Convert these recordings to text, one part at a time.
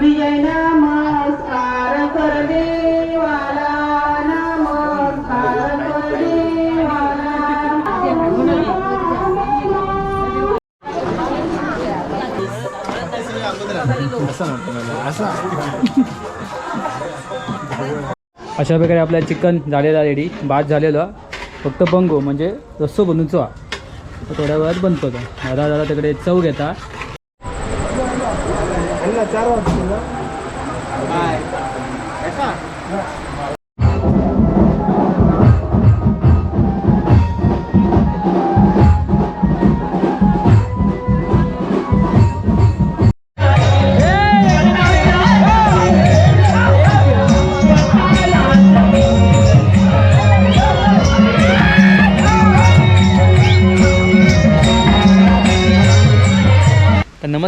विजय नमस्कार कर देवाला नमस्कार कर देवाला अशा प्रकारे आपला चिकन झालेला रेडी भात झालेला. फक्त पंगो म्हणजे रस्सो बनूचो हा थोड्या वेळात बनतो तो दादा दादा तिकडे चव घेता. तर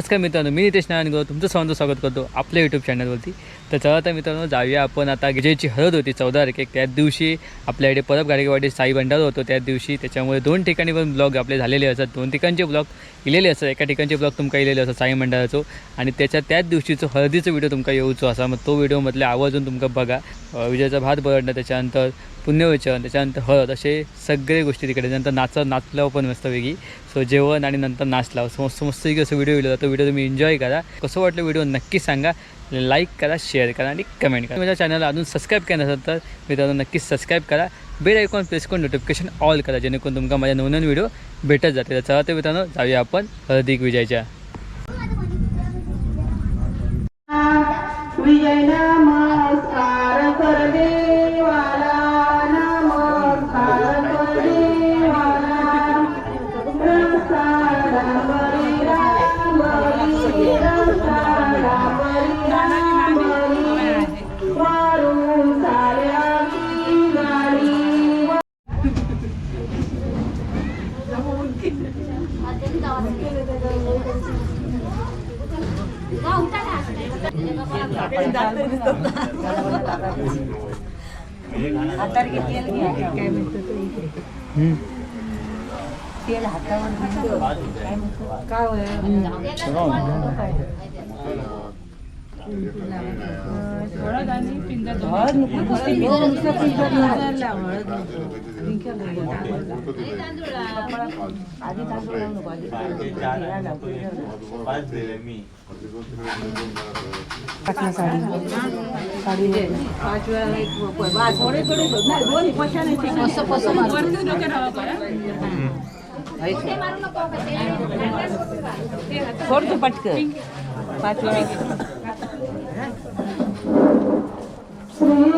नमस्कार मित्रांनो मी नितेश नारायणगाव तुमचं सर्वांचं स्वागत करतो आपल्या यूट्यूब चॅनलवरती तर चला तर मित्रांनो जाऊया आपण आता विजयची हळद होती चौदा तारखेक. त्याच दिवशी आपल्याकडे परब गाडगेवाडी साई भंडार होतो. त्याच दिवशी त्याच्यामुळे दोन ठिकाणी पण ब्लॉग आपले झालेले असतात. दोन ठिकाणचे ब्लॉग इलेले असतात एका ठिकाणचे ब्लॉग तुमका इलेले असतात साई भंडाराचो. आणि त्याच्या त्याच दिवशीचो हळदीचो व्हिडिओ तुमका येऊचो असा मग तो व्हिडिओ मधले आवर्जून तुमका बघा. अं, विजयचा भात बरडणं त्याच्यानंतर पुण्यवचन त्याच्यानंतर हळद असे सगळे गोष्टी तिकडे. नंतर नाच नाचल्यावर पण मस्त वेगळी. सो जेवण आणि नंतर नाचला सो मस्त मस्त असं व्हिडिओ येलो तो व्हिडिओ तुम्ही एन्जॉय करा. कसं वाटलं व्हिडिओ नक्की सांगा. लाईक करा शेअर करा आणि कमेंट करा. माझ्या चॅनलला अजून सबस्क्राईब केलं नसेल तर मित्रांनो नक्कीच सबस्क्राईब करा. बेल आयकॉन प्रेस करून नोटिफिकेशन ऑल करा जेणेकरून तुमका माझ्या नवनवीन व्हिडिओ भेटत जाते तर चला मित्रांनो जाऊया आपण हळदीक विजयच्या. विजय तेल हातावर काय हळद साडी साडी पाच वेळा एक थोडे थोडे दोन पशाने कसं पटकन पाच वेळा. ശ്രീ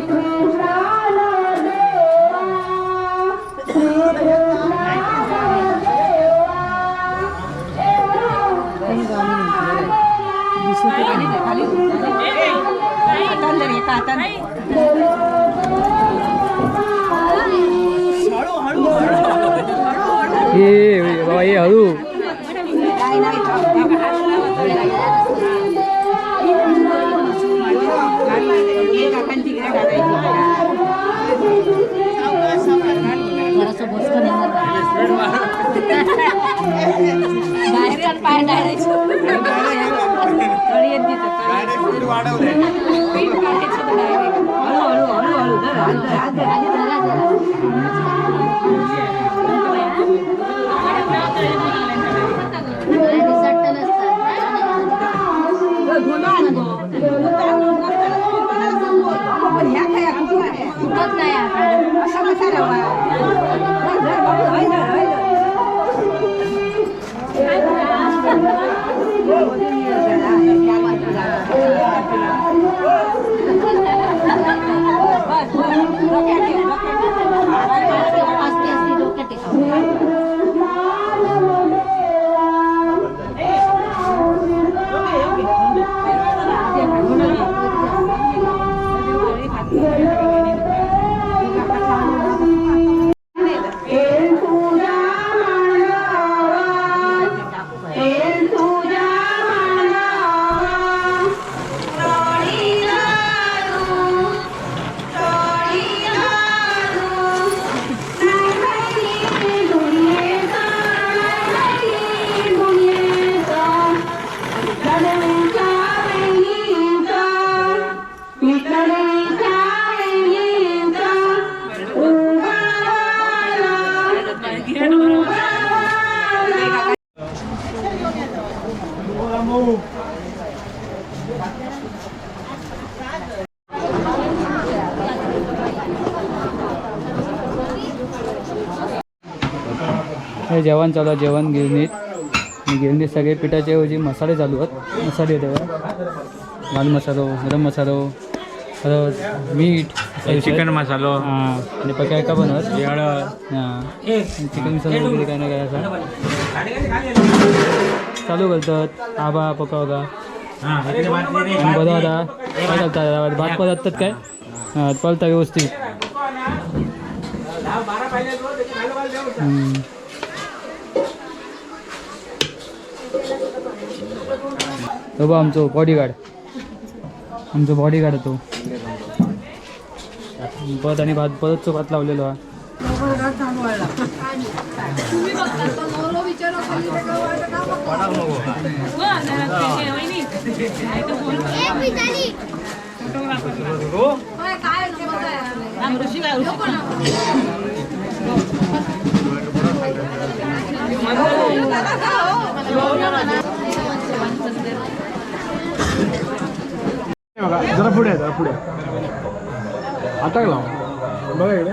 हे जेवण चालू आहे जेवण गिरणीत गिरणीत सगळे पिठाच्या ऐवजी मसाले चालू आहेत मसाले येते लाल मसालो गरम मसालो परत मीठ चिकन मसालो. हां आणि पक्या का बनवत? हळद. हां. चिकन मसाला वगैरे काय नाही काय असं. चालू करतात. आबा पका बघा आणि बरं आता काय चालतात भात पळतात काय? हां पळता व्यवस्थित. तो बा आमचो बॉडीगार्ड आमचो बॉडीगार्ड तो. परत आणि भात परत भात लावलेलो हा. जरा पुढे जरा पुढे. आता लाव बघा इकडे.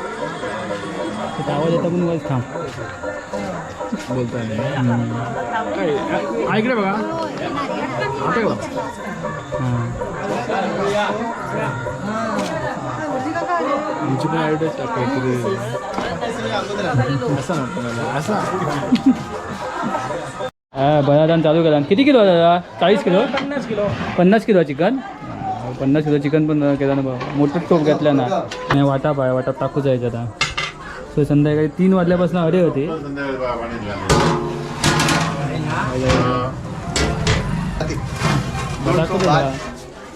तिथं आवाज येता पण वाईट थांब. बोलता आ- इकडे बघा. आता हां आमची पण ॲडव्हर्टाईज टाक काहीतरी असा मला असा. बरादान चालू करा किती किलो दादा? चाळीस किलो? पन्नास किलो. पन्नास किलो चिकन? पन्नास किलो चिकन पण केलं ना बाबा मोठं टोप घेतलं ना. नाही वाटाप आहे वाटाप टाकू जायचं आता. सो संध्याकाळी तीन वाजल्यापासून अरे होते.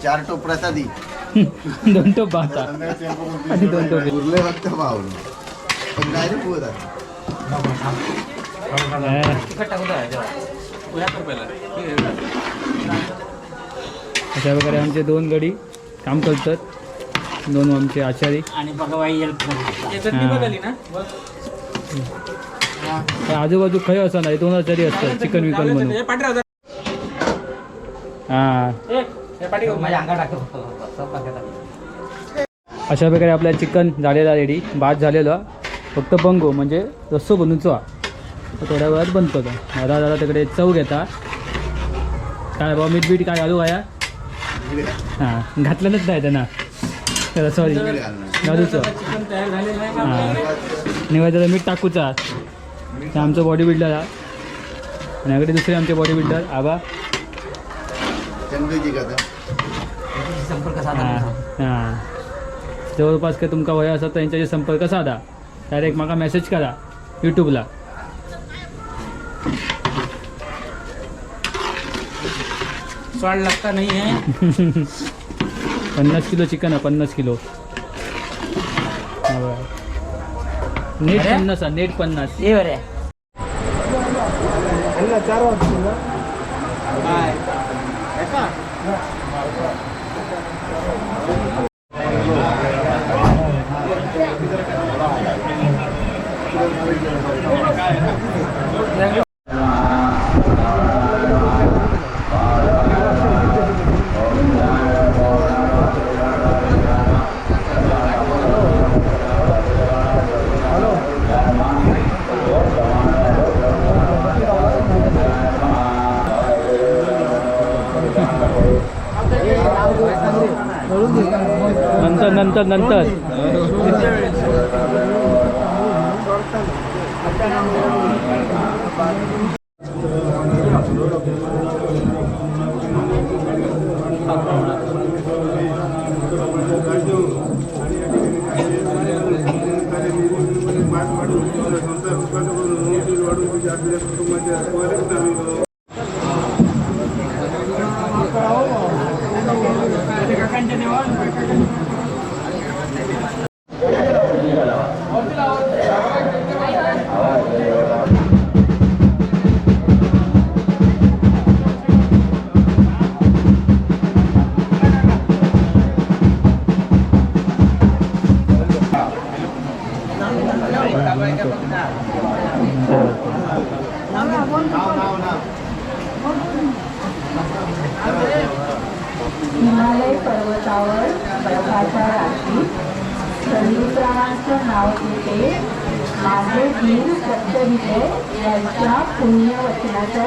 चार टोप प्रसादी दोन टोप भाता आणि दोन टोप. उरले. फक्त पाहून पण काय रे पोर अशा प्रकारे आमचे दोन गडी काम करतात. दोन आमचे आचारी. हा. त्या आजूबाजू खय असं नाही दोन आचारी असतात चिकन विकन म्हणून. हा अशा प्रकारे आपल्या चिकन झालेला रेडी भात झालेला. फक्त बंगो म्हणजे रस्सो बनवूचो हा. तो थोड्या वेळात बनतो तो दादा दादा तिकडे चव घेता. काय बाबा मीठ बीठ काय घालू काय हां घातलंच नाही त्यांना. सॉरी घालूचो हां. निवायचं मीठ टाकूचा. ते आमचं बॉडी बिल्डर हा आणि याकडे दुसरे आमचे बॉडी बिल्डर आबा. चंदूजी कथा हां जवळपास काय तुमका वय असत त्यांच्याशी संपर्क साधा. डायरेक्ट म्हाका मेसेज करा यूट्यूबला स्वाद लगता नहीं है पन्नास किलो चिकन आहे पन्नास किलो. हा. नेट पन्नास हा नेट पन्नास. चार वाजता नंतर नंतर नंतर वाढून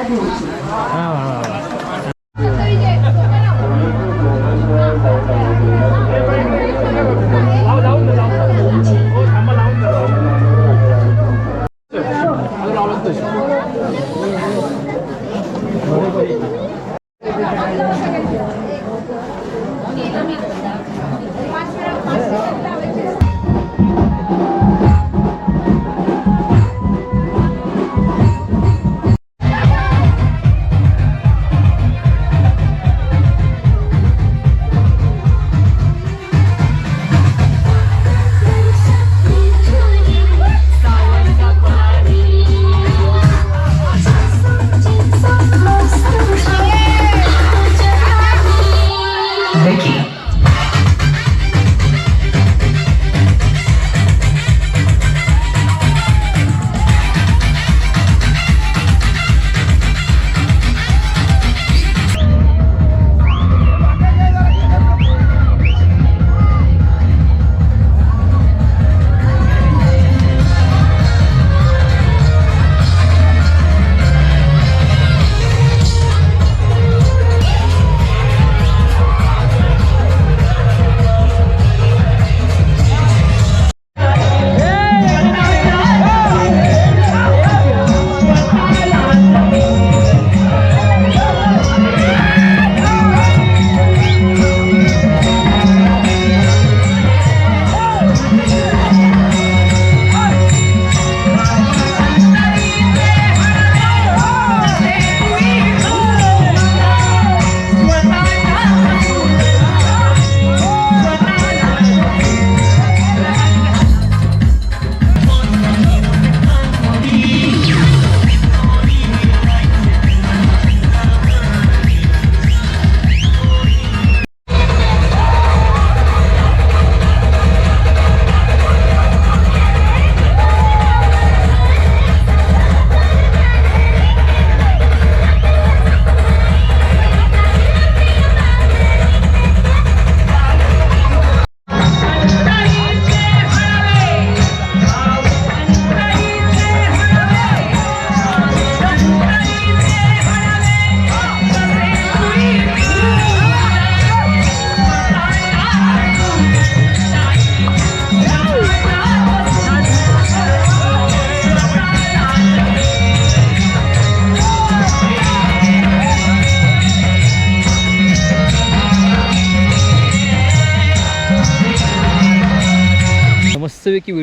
Ah, ah, ah.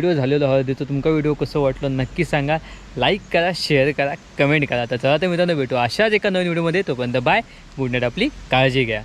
व्हिडिओ झालेलो हळदीचं तुमका व्हिडिओ कसं वाटलं नक्की सांगा. लाईक करा शेअर करा कमेंट करा. तर चला तर मित्रांनो भेटू अशाच एका नवीन व्हिडिओमध्ये तोपर्यंत बाय गुड नाईट आपली काळजी घ्या.